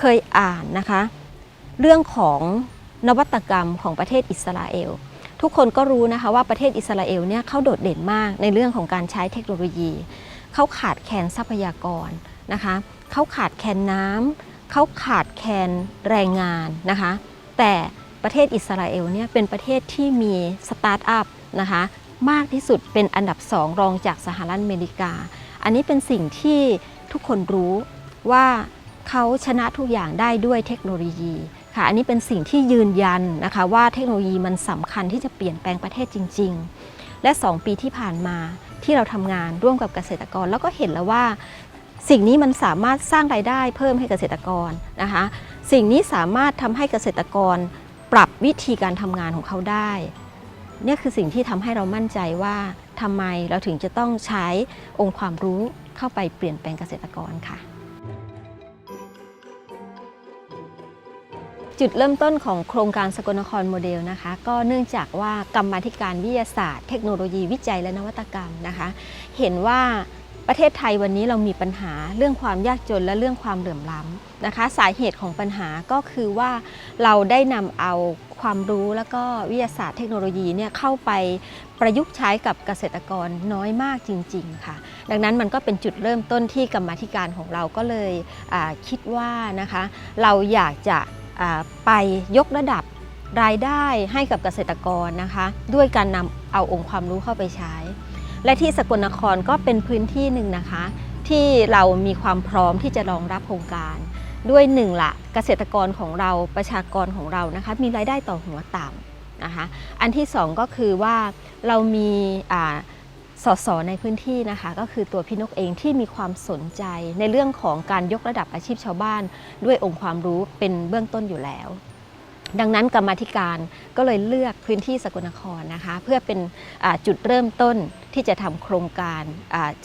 เคยอ่านนะคะ เรื่องของนวัตกรรมของประเทศอิสราเอล ทุกคนก็รู้นะคะว่าประเทศอิสราเอลเนี่ยเขาโดดเด่นมากในเรื่องของการใช้เทคโนโลยี เขาขาดแคลนทรัพยากรนะคะเขาขาดแคลนน้ำเขาขาดแคลนแรงงานนะคะ แต่ประเทศอิสราเอลเนี่ยเป็นประเทศที่มีสตาร์ทอัพนะคะมากที่สุดเป็นอันดับสองรองจากสหรัฐอเมริกา อันนี้เป็นสิ่งที่ทุกคนรู้ว่า เขาชนะทุกอย่างได้ด้วยเทคโนโลยีค่ะอันนี้เป็นสิ่งที่ยืนยันนะคะว่าเทคโนโลยีมันสำคัญที่จะเปลี่ยนแปลงประเทศจริง ๆ และ 2 ปีที่ผ่านมาที่เราทำงานร่วมกับเกษตรกร แล้วก็เห็นแล้วว่า สิ่งนี้มันสามารถสร้างรายได้เพิ่มให้เกษตรกรนะคะสิ่งนี้สามารถทำให้เกษตรกรปรับวิธีการทำงานของเขาได้เนี่ยคือสิ่งที่ทำให้เรามั่นใจว่าทำไมเราถึงจะต้องใช้องค์ความรู้เข้าไปเปลี่ยนแปลงเกษตรกรค่ะ จุดเริ่มต้นของโครงการสกลนครโมเดลนะคะ ก็เนื่องจากว่ากรรมาธิการวิทยาศาสตร์ เทคโนโลยีวิจัยและนวัตกรรมนะคะ เห็นว่าประเทศไทยวันนี้เรามีปัญหาเรื่องความยากจนและเรื่องความเหลื่อมล้ำนะคะ สาเหตุของปัญหาก็คือว่าเราได้นำเอาความรู้แล้วก็วิทยาศาสตร์เทคโนโลยีเนี่ยเข้าไปประยุกต์ใช้กับเกษตรกรน้อยมากจริง ๆ ค่ะ ดังนั้นมันก็เป็นจุดเริ่มต้นที่กรรมธิการของเราก็เลยคิดว่านะคะ เราอยากจะ ไปยกระดับรายได้ให้กับเกษตรกรนะคะ ด้วยการนำเอาองค์ความรู้เข้าไปใช้ และที่สกลนครก็เป็นพื้นที่หนึ่งนะคะ ที่เรามีความพร้อมที่จะรองรับโครงการ ด้วยหนึ่งละเกษตรกรของเราประชากรของเรานะคะมีรายได้ต่อหัวต่ำนะคะ อันที่สองก็คือว่าเรามีอ่า สสในพื้นที่นะคะ ก็คือตัวพี่นกเองที่มีความสนใจในเรื่องของการยกระดับอาชีพชาวบ้าน ด้วยองค์ความรู้เป็นเบื้องต้นอยู่แล้ว ดังนั้นกรรมธิการก็เลยเลือกพื้นที่สกลนครนะคะ เพื่อเป็นจุดเริ่มต้นที่จะทำโครงการ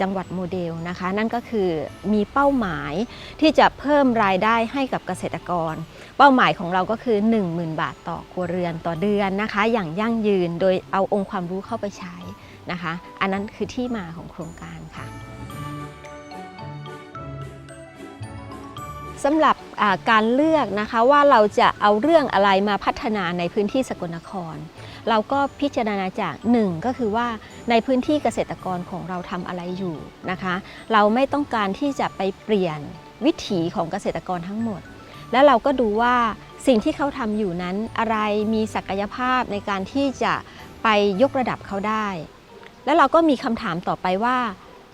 จังหวัดโมเดลนะคะ นั่นก็คือมีเป้าหมายที่จะเพิ่มรายได้ให้กับเกษตรกร เป้าหมายของเราก็คือ 10,000 บาทต่อครัวเรือนต่อเดือนนะคะ อย่างยั่งยืนโดยเอาองค์ความรู้เข้าไปใช้ นะคะ อันนั้นคือที่มาของโครงการค่ะสำหรับการเลือกนะคะว่าเราจะเอาเรื่องอะไรมาพัฒนาในพื้นที่สกลนคร เราก็พิจารณาจากหนึ่งก็คือว่าในพื้นที่เกษตรกรของเราทำอะไรอยู่นะคะ เราไม่ต้องการที่จะไปเปลี่ยนวิถีของเกษตรกรทั้งหมด แล้วเราก็ดูว่าสิ่งที่เขาทำอยู่นั้นอะไรมีศักยภาพในการที่จะไปยกระดับเขาได้ แล้วเราก็มีคำถามต่อไปว่า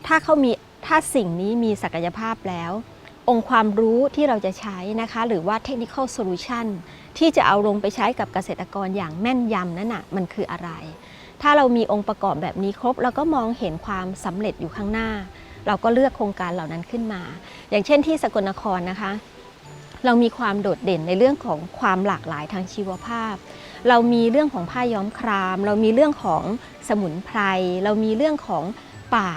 ถ้าเขามีถ้าสิ่งนี้มีศักยภาพแล้ว องค์ความรู้ที่เราจะใช้นะคะ หรือว่า technical solution ที่จะเอาลงไปใช้กับเกษตรกรอย่างแม่นยำนั่นน่ะมันคืออะไร ถ้าเรามีองค์ประกอบแบบนี้ครบ เราก็มองเห็นความสำเร็จอยู่ข้างหน้า เราก็เลือกโครงการเหล่านั้นขึ้นมา อย่างเช่นที่สกลนครนะคะ เรามีความโดดเด่นในเรื่องของความหลากหลายทางชีวภาพ เรามีเรื่องของผ้าย้อมคราม เรามีเรื่องของสมุนไพร เรามีเรื่องของป่า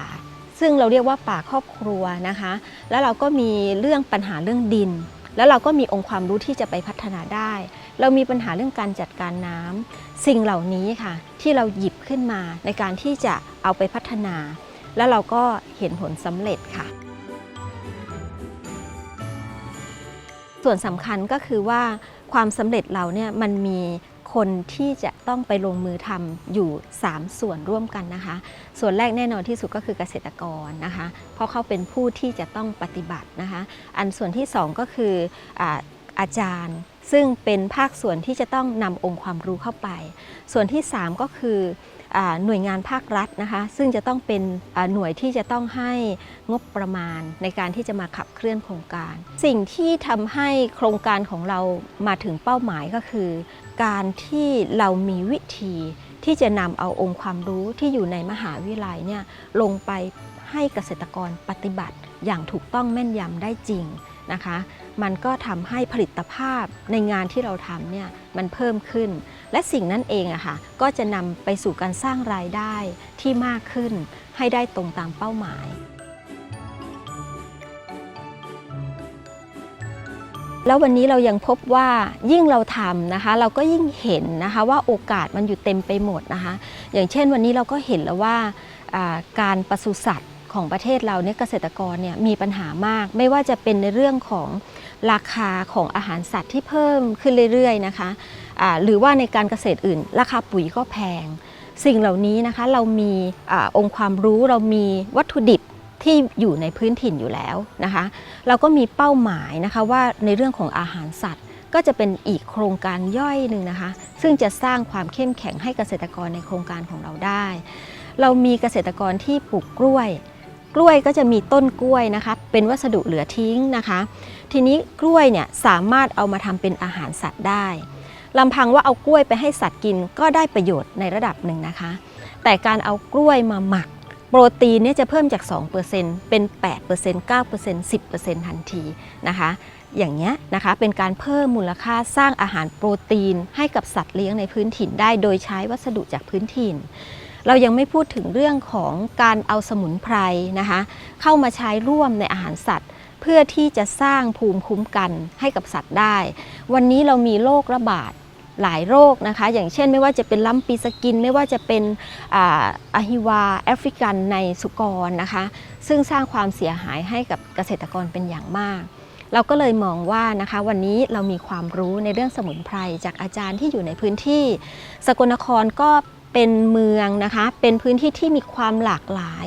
ซึ่งเราเรียกว่าป่าครอบครัวนะคะ แล้วเราก็มีเรื่องปัญหาเรื่องดิน แล้วเราก็มีองค์ความรู้ที่จะไปพัฒนาได้ เรามีปัญหาเรื่องการจัดการน้ำสิ่งเหล่านี้ค่ะ ที่เราหยิบขึ้นมาในการที่จะเอาไปพัฒนา แล้วเราก็เห็นผลสำเร็จค่ะ ส่วนสำคัญก็คือว่าความสำเร็จเราเนี่ยมันมีคนที่จะต้องไปลงมือทำอยู่ 3 ส่วนร่วมกันนะคะ ส่วนแรกแน่นอนที่สุดก็คือเกษตรกรนะคะ เพราะเขาเป็นผู้ที่จะต้องปฏิบัตินะคะ อันส่วนที่ 2 ก็คืออาอาจารย์ ซึ่งเป็นภาคส่วนที่จะต้องนำองค์ความรู้เข้าไป ส่วนที่ 3 ก็คืออหน่วยงานภาครัฐนะคะ ซึ่งจะต้องเป็นหน่วยที่จะต้องให้งบประมาณในการที่จะมาขับเคลื่อนโครงการ สิ่งที่ทำให้โครงการของเรามาถึงเป้าหมายก็คือ การที่เรามีวิธีที่จะนำเอาองค์ความรู้ที่อยู่ในมหาวิทยาลัยเนี่ยลงไปให้เกษตรกรปฏิบัติอย่างถูกต้องแม่นยำได้จริงนะคะ มันก็ทำให้ผลิตภาพในงานที่เราทำเนี่ยมันเพิ่มขึ้น และสิ่งนั้นเองอะค่ะก็จะนำไปสู่การสร้างรายได้ที่มากขึ้น ให้ได้ตรงตามเป้าหมาย แล้ววันนี้เรายังพบว่ายิ่งเราทำนะคะ เราก็ยิ่งเห็นนะคะว่าโอกาสมันอยู่เต็มไปหมดนะคะ อย่างเช่นวันนี้เราก็เห็นแล้วว่าอ่าการปศุสัตว์ ของประเทศเราเนี่ยเกษตรกรเนี่ยมีปัญหามาก ไม่ว่าจะเป็นในเรื่องของราคาของอาหารสัตว์ที่เพิ่มขึ้นเรื่อยๆนะคะอ่าหรือว่าในการเกษตรอื่น ราคาปุ๋ยก็แพง สิ่งเหล่านี้นะคะเรามีอองค์ความรู้เรามีวัตถุดิบที่อยู่ในพื้นถิ่นอยู่แล้วนะคะ เราก็มีเป้าหมายนะคะว่าในเรื่องของอาหารสัตว์ ก็จะเป็นอีกโครงการย่อยหนึ่งนะคะ ซึ่งจะสร้างความเข้มแข็งให้เกษตรกรในโครงการของเราได้ เรามีเกษตรกรที่ปลูกกล้วย กล้วยก็จะมีต้นกล้วยนะคะ เป็นวัสดุเหลือทิ้งนะคะ ทีนี้กล้วยเนี่ยสามารถเอามาทำเป็นอาหารสัตว์ได้ลำพังว่าเอากล้วยไปให้สัตว์กินก็ได้ประโยชน์ในระดับหนึ่งนะคะ แต่การเอากล้วยมาหมัก โปรตีนเนี่ยจะเพิ่มจาก 2%เป็น 8% 9% 10%ทันทีนะคะ อย่างเงี้ยนะคะเป็นการเพิ่มมูลค่าสร้างอาหารโปรตีนให้กับสัตว์เลี้ยงในพื้นถิ่นได้ โดยใช้วัสดุจากพื้นถิ่น เรายังไม่พูดถึงเรื่องของการเอาสมุนไพรนะคะเข้ามาใช้ร่วมในอาหารสัตว์ เพื่อที่จะสร้างภูมิคุ้มกันให้กับสัตว์ได้ วันนี้เรามีโรคระบาดหลายโรคนะคะ อย่างเช่นไม่ว่าจะเป็นลัมปีสกิน ไม่ว่าจะเป็นอาอะฮิวาแอฟริกันในสุกรนะคะ ซึ่งสร้างความเสียหายให้กับเกษตรกรเป็นอย่างมาก เราก็เลยมองว่านะคะวันนี้เรามีความรู้ในเรื่องสมุนไพรจากอาจารย์ที่อยู่ในพื้นที่ สกลนครก็ เป็นเมืองนะคะ เป็นพื้นที่ที่มีความหลากหลาย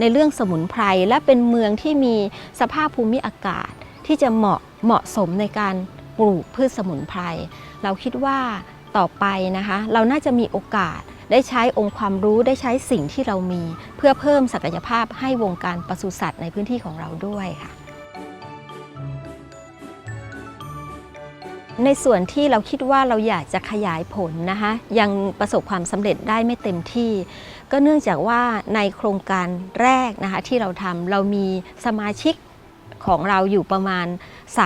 ในเรื่องสมุนไพร และเป็นเมืองที่มีสภาพภูมิอากาศ ที่จะเหมาะเหมาะสมในการปลูกพืชสมุนไพร เราคิดว่าต่อไปนะคะ เราน่าจะมีโอกาสได้ใช้องค์ความรู้ได้ใช้สิ่งที่เรามี เพื่อเพิ่มศักยภาพให้วงการปศุสัตว์ในพื้นที่ของเราด้วยค่ะ ในส่วนที่เราคิดว่าเราอยากจะขยายผลนะคะยังประสบความสำเร็จได้ไม่เต็มที่ ก็เนื่องจากว่าในโครงการแรกนะคะที่เราทำเรามีสมาชิกของเราอยู่ประมาณ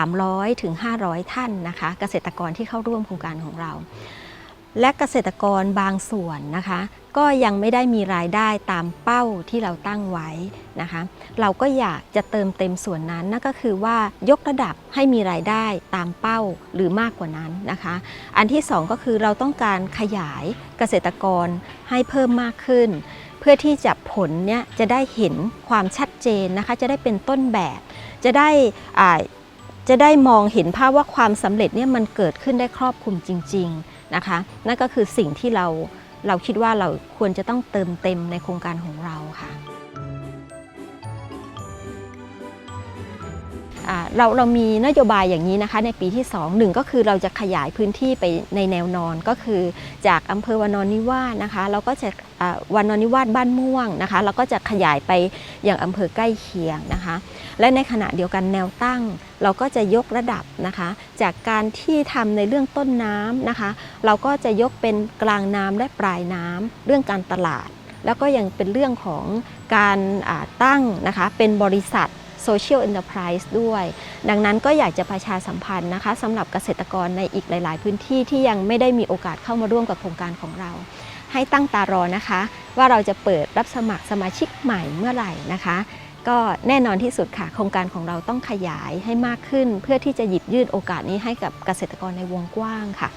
300ถึง500 ท่านนะคะ เกษตรกรที่เข้าร่วมโครงการของเรา และเกษตรกรบางส่วนนะคะ ก็ยังไม่ได้มีรายได้ตามเป้าที่เราตั้งไว้นะคะ เราก็อยากจะเติมเต็มส่วนนั้นนั่นก็คือว่ายกระดับให้มีรายได้ตามเป้าหรือมากกว่านั้นนะคะ อันที่สองก็คือเราต้องการขยายเกษตรกรให้เพิ่มมากขึ้น เพื่อที่จะผลเนี่ยจะได้เห็นความชัดเจนนะคะ จะได้เป็นต้นแบบ จะได้อ่าจะได้มองเห็นภาพว่าความสำเร็จเนี่ยมันเกิดขึ้นได้ครอบคลุมจริง ๆ นะคะนั่นก็คือสิ่งที่เราเราคิดว่าเราควรจะต้องเติมเต็มในโครงการของเราค่ะ เราเรามีนโยบายอย่างนี้นะคะในปีที่2หนึ่งก็คือเราจะขยายพื้นที่ไปในแนวนอนก็คือ จากอำเภอวานอนนิวาสนะคะเราก็จะวานอนนิวาสบ้านม่วงนะคะเราก็จะขยายไปอย่างอำเภอใกล้เคียงนะคะ และในขณะเดียวกันแนวตั้ง เราก็จะยกระดับนะคะ จากการที่ทำในเรื่องต้นน้ำนะคะ เราก็จะยกเป็นกลางน้ำและปลายน้ำเรื่องการตลาด แล้วก็ยังเป็นเรื่องของการตั้งนะคะเป็นบริษัท Social Enterprise ด้วย ดังนั้นก็อยากจะประชาสัมพันธ์นะคะสำหรับเกษตรกรในอีกหลาย ๆ พื้นที่ที่ยังไม่ได้มีโอกาสเข้ามาร่วมกับโครงการของเรา ให้ตั้งตารอนะคะ ว่าเราจะเปิดรับสมัครสมาชิกใหม่เมื่อไหร่นะคะ ก็แน่นอนที่สุดค่ะ โครงการของเราต้องขยายให้มากขึ้น เพื่อที่จะหยิบยื่นโอกาสนี้ให้กับเกษตรกรในวงกว้างค่ะ